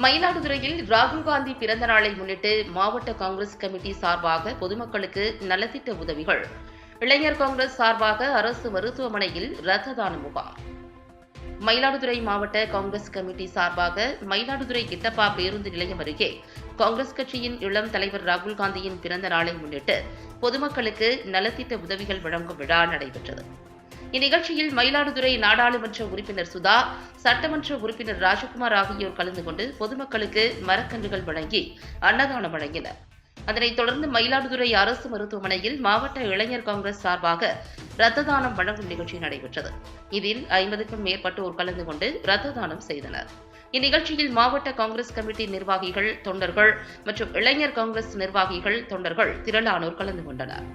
மயிலாடுதுறையில் ராகுல் காந்தி பிறந்த நாளை முன்னிட்டு மாவட்ட காங்கிரஸ் கமிட்டி சார்பாக பொதுமக்களுக்கு நலத்திட்ட உதவிகள். இளைஞர் காங்கிரஸ் சார்பாக அரசு மருத்துவமனையில் இரத்த தான முகாம். மயிலாடுதுறை மாவட்ட காங்கிரஸ் கமிட்டி சார்பாக மயிலாடுதுறை கிட்டப்பா பேருந்து நிலையம் அருகே காங்கிரஸ் கட்சியின் இளம் தலைவர் ராகுல் காந்தியின் பிறந்த நாளை முன்னிட்டு பொதுமக்களுக்கு நலத்திட்ட உதவிகள் வழங்கும் விழா நடைபெற்றது. இந்நிகழ்ச்சியில் மயிலாடுதுறை நாடாளுமன்ற உறுப்பினர் சுதா சட்டமன்ற உறுப்பினர் ராஜகுமார் ஆகியோர் கலந்து கொண்டு பொதுமக்களுக்கு மரக்கன்றுகள் வழங்கி அன்னதானம் வழங்கினர். அதனைத் தொடர்ந்து மயிலாடுதுறை அரசு மருத்துவமனையில் மாவட்ட இளைஞர் காங்கிரஸ் சார்பாக ரத்த தானம் வழங்கும் நிகழ்ச்சி நடைபெற்றது. இதில் ஐம்பதுக்கும் மேற்பட்டோர் கலந்து கொண்டு ரத்த தானம் செய்தனர். இந்நிகழ்ச்சியில் மாவட்ட காங்கிரஸ் கமிட்டி நிர்வாகிகள் தொண்டர்கள் மற்றும் இளைஞர் காங்கிரஸ் நிர்வாகிகள் தொண்டர்கள் திரளானோர் கலந்து கொண்டனர்.